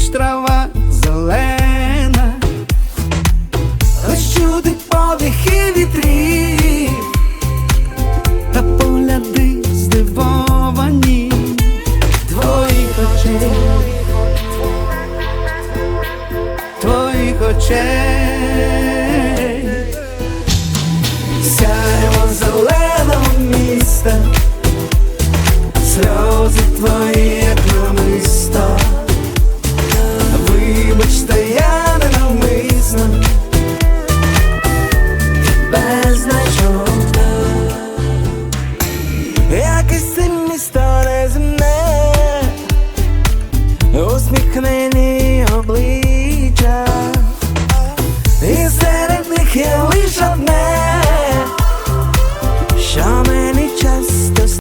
хоч трава зелена, хоч чуди подихи вітрів, здивовані твоїх очей, твоїх очей, сяємо зеленого міста, сльози твої. усміхнені обличчя, і серед них є лише одне.